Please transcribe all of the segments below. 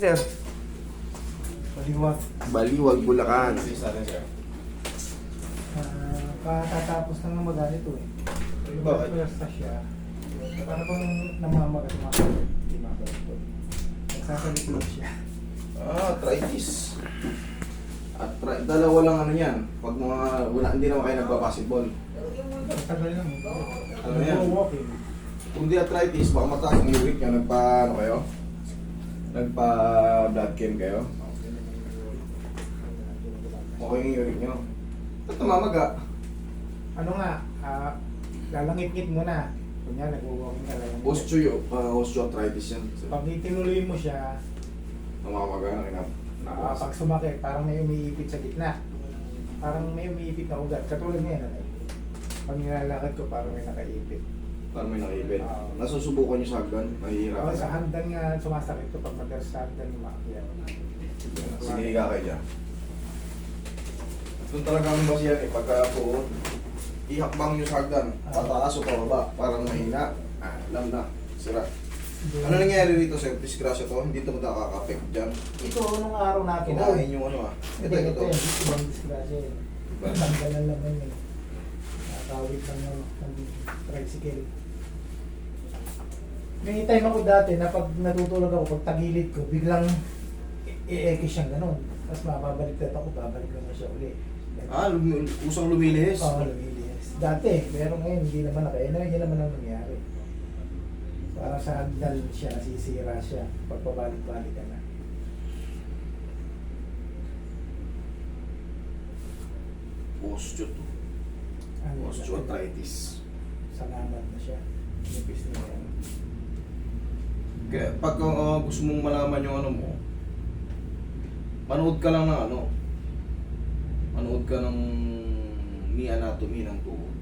Sir, Paliwag. Baliwag, Bulacan. Ah, katatapos lang ng maganito eh. Bakit? Pwersa siya. Para bang namamagat mga Hindi maganito. Nagsasalito siya. Ah, try this. At try, dalawa lang ano yan. Pag mga, wala, hindi naman kayo nagpa-basketball. Matagal lang. Ano yan? walking Kung di arthritis, baka mataas ang uric nyo. Nagpa, ano kayo? Nagpa blood chem kayo? Okay yung uric nyo. Ba't namamaga? Ano nga, ah, lalangit-ngit mo na. Kunya, nag-walking ka lang. Osteo, uh, osteoarthritis yan. Pag itinuloy mo siya, Namamaga na kinap. ah, pag sumakit, parang may umiipit sa gitna. Parang may umiipit na ugat. Katulad ngayon, ano. Pag nilalakad ko, parang may nakaipit. Parang may nakipit. Oo. Nasusubukan nyo sa hagdan? Mahihirapan. sa hagdan nga sumasakit ko pag madalas sa hagdan umakyat. Sige, higa kayo dyan. Doon talaga ang basihan eh, pagka po, ihakbang nyo sa hagdan, pataas o pababa, parang mahina, ah, alam na, sira. Ano nangyari rito sir? Disgrasya to, hindi to nakaka-affect dyan. Ito, nung araw natin. Kinain yung ano ah. Ito, Ito, ito. ito. Ibang disgrasya yun. Tanggalan lang yun eh. Nakakawit lang ng, ng tricycle. May time ako dati na pag natutulog ako, pag tagilid ko, biglang i-eke siyang ganun. Tapos mababaliktad ako, babalik naman siya uli. Ah, lum- usang lumilihis. Oo, lumilias. Dati, pero ngayon hindi naman na kaya. Hindi naman ang nangyari. Para sa hagdal siya, nasisira siya. Pag pabalik-balik ka na. Osteo to. Ano, Osteoarthritis. Salamat na siya. Nipis na yan. Kaya pag uh, gusto mong malaman yung ano mo, manood ka lang ng ano, manood ka ng ni anatomy ng tuhod.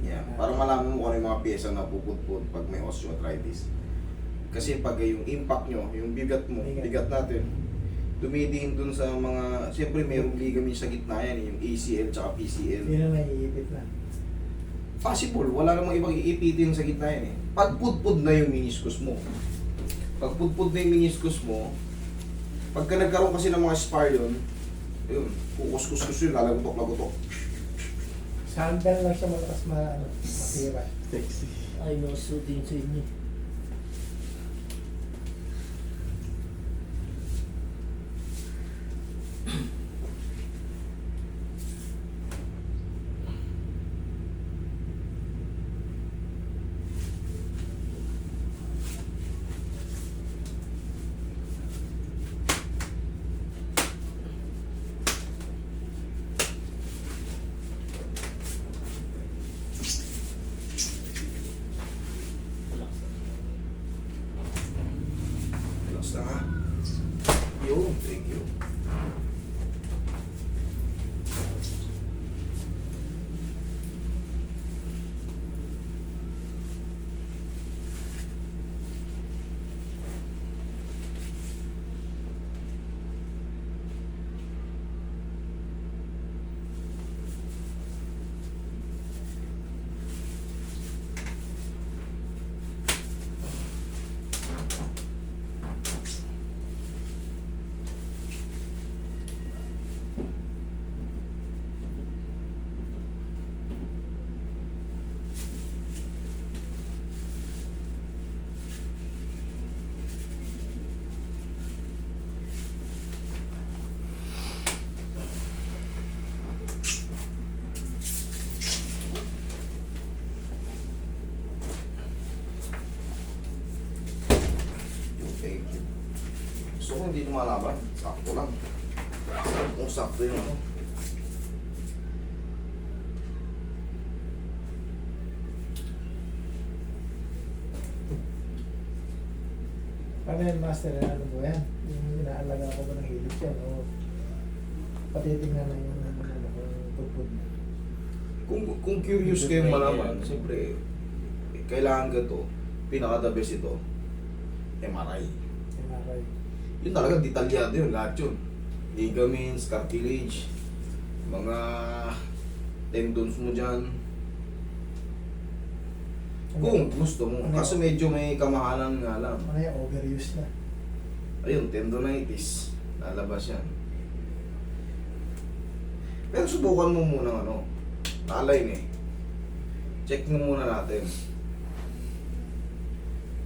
Yeah, para malaman mo kung ano yung mga pyesa na puputput pag may osteoarthritis. Kasi pag yung impact nyo, yung bigat mo, Bigat. bigat natin, dumidiin dun sa mga, siyempre mayroong ligament sa gitna yan, yung ACL tsaka PCL. Hindi na naiipit na. Possible, wala namang ibang iipitin sa gitna yan eh. Pag pudpud na yung meniscus mo. Pag pudpud na yung meniscus mo, pagka nagkaroon kasi ng mga spar yun, yun, kukuskus-kus yun, lalagutok-lagutok. Sa hagdan lang siya malakas ma, ano, masira. Sexy. Ay, no, shooting sa inyo. Lang ha. Yun, thank you. Yun, thank you. Gusto ko hindi lumalaban. Sakto lang. Kung sakto yun ano. Paano yan, master? Ano mo yan? Yung inaalaga ko ba ng hilig yan? O patitingnan na yung ano, ano, kung pupud na. Kung, kung curious kayong malaman, siyempre, eh, kailangan ka to, pinaka-the best ito, MRI. MRI. Yun talaga, detalyado yun, lahat yun. Ligaments, cartilage, mga tendons mo dyan. Kung gusto mo. Kaso medyo may kamahalan nga lang. Ano yan, overuse na. Ayun, tendonitis. Lalabas yan. Pero subukan mo muna ano. Align eh. Check mo muna natin.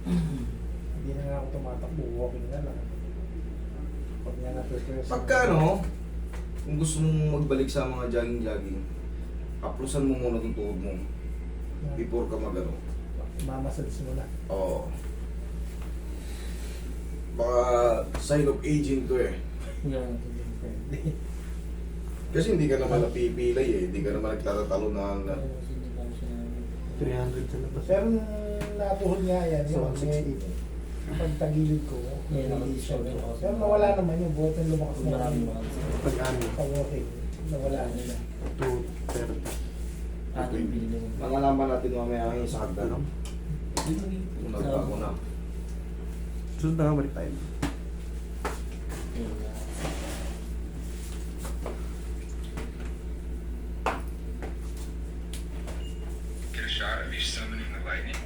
Hindi na nga ako tumatakbo, walking na lang. Pag. Pagka ano, kung gusto mong magbalik sa mga jogging-jogging, aplusan mo muna itong tuhod mo before ka mag ano. Mamasage mo na. Oo. Baka sign of aging to eh. Kasi hindi ka naman napipilay eh. Hindi ka naman nagtatatalo na, na 300 sa labas. Pero nung natuhod nga yan, So, yun, may 160. pagtagilid siya. nakasusunod. Pero nawala naman yung buhat ng lumakas na Marami yung mga Pag-ano, sa walking. Nawala na siya. 230. ato yung binili mo. Malalaman natin mamaya yung sa hagdan. Kung nagbago na. Susunod na nga balik tayo. Get a shot of you summoning the lightning.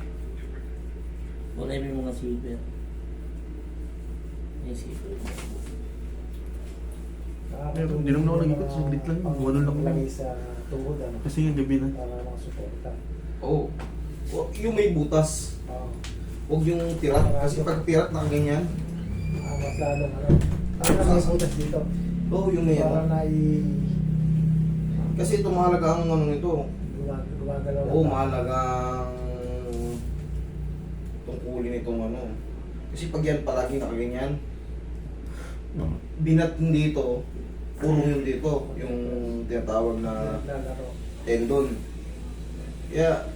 Wala yung mga silver. Pero hindi naman ako nag-ikot, saglit lang yun. Walo lang ako. Sa tuhod, ano. Kasi yung gabi na. Para. Oo. Oh. Yung may butas. Oo. Huwag yung tirat. Kasi pag tirat na ganyan. Ah, mas lalong ano. Para may butas dito. Oo, oh, yung may Para ano. na i... Kasi ito mahalaga ang ano nito. gumag- Gumagalaw Oo, mahalaga ang tungkulin nitong ano. Kasi pag yan palagi nakaganyan, binat dito, puro yung dito, yung tinatawag na tendon. Kaya,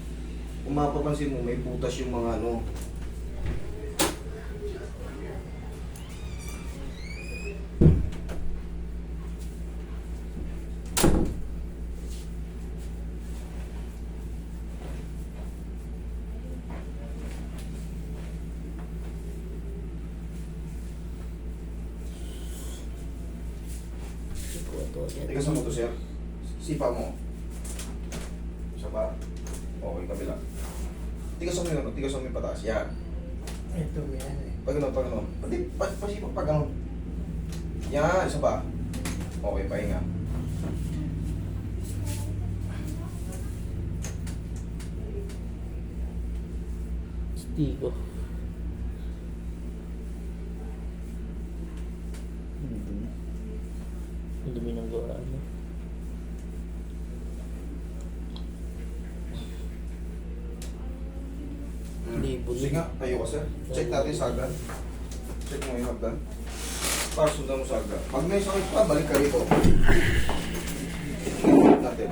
kung mapapansin mo, may butas yung mga ano. Tigas mo to, sir. Sipa mo. Isa pa. Okay, kabila. Tigas mo yun, tigas mo yung pataas. Yan. Ito yan eh. Pag ano, pag ano. Pati, pa, pasipa pag ano. Yan, isa pa. Okay, pahinga. Stigo. Ang dumi ng gawa mo. Sige nga, tayo ka. Check natin sa hagdan. Check mo yung hagdan. Para sundan mo sa hagdan. Pag may sakit pa, balik ka rito. Natin.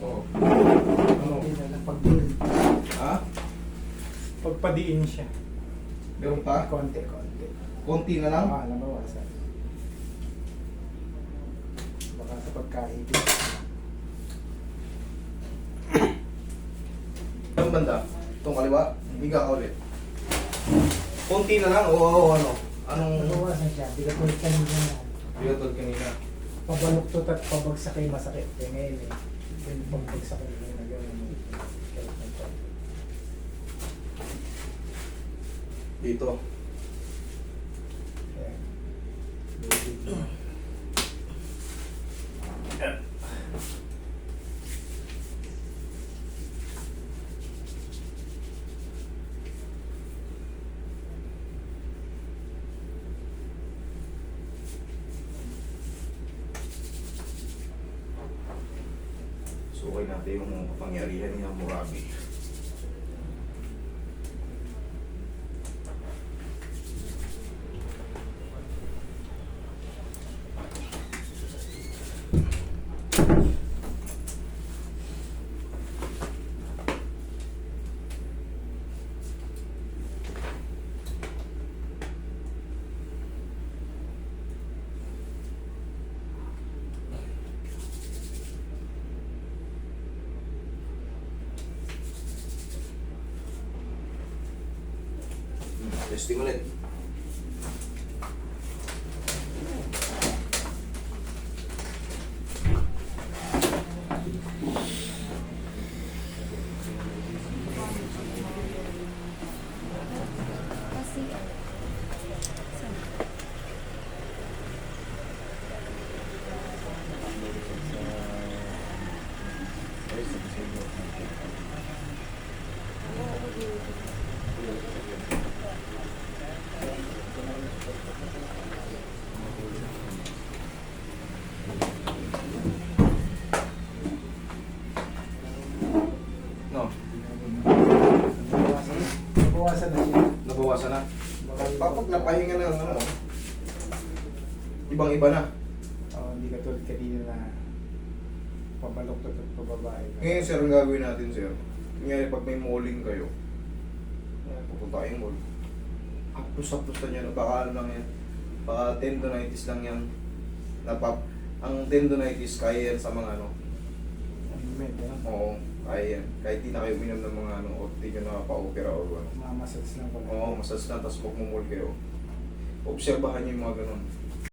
Oh. Ano? Hindi na lang pag-build. Ha? Pagpadiin siya. Meron pa? Konti, konti. Konti na lang? Ah, nabawasan. Baka sa pagkaibig. Ang banda? Itong kaliwa? Higa ka ulit. Konti na lang? Oo, oo, ano? Anong Nabawasan siya. Tulit kanina. pinatod kanina? Pabaluktot at pabagsak ay masakit. Kaya ngayon eh. Yung pagbagsak ay na gano'n. Dito. Sukay natin yung kapangyarihan ni Hammurabi. testing ulit. Nabawasan na. Kapag napahinga na, ano, ibang-iba na. Oh, hindi ka tulad kanina na pabaloktot at pababae. Ngayon, sir, ang gagawin natin, sir. Ngayon, pag may malling kayo, pupunta kayong mall. Hapos-hapos na yan, baka ano lang yan. Baka tendonitis lang yan. Napap ang tendonitis, kaya yan sa mga ano, med, ano? oo, kaya yan. Kahit di na kayo uminom ng mga ano, o di nyo nakapa-opera o ano. Mamassage lang pala. Oo, masas na, tapos magmumol kayo. Obserbahan nyo yung mga ganun.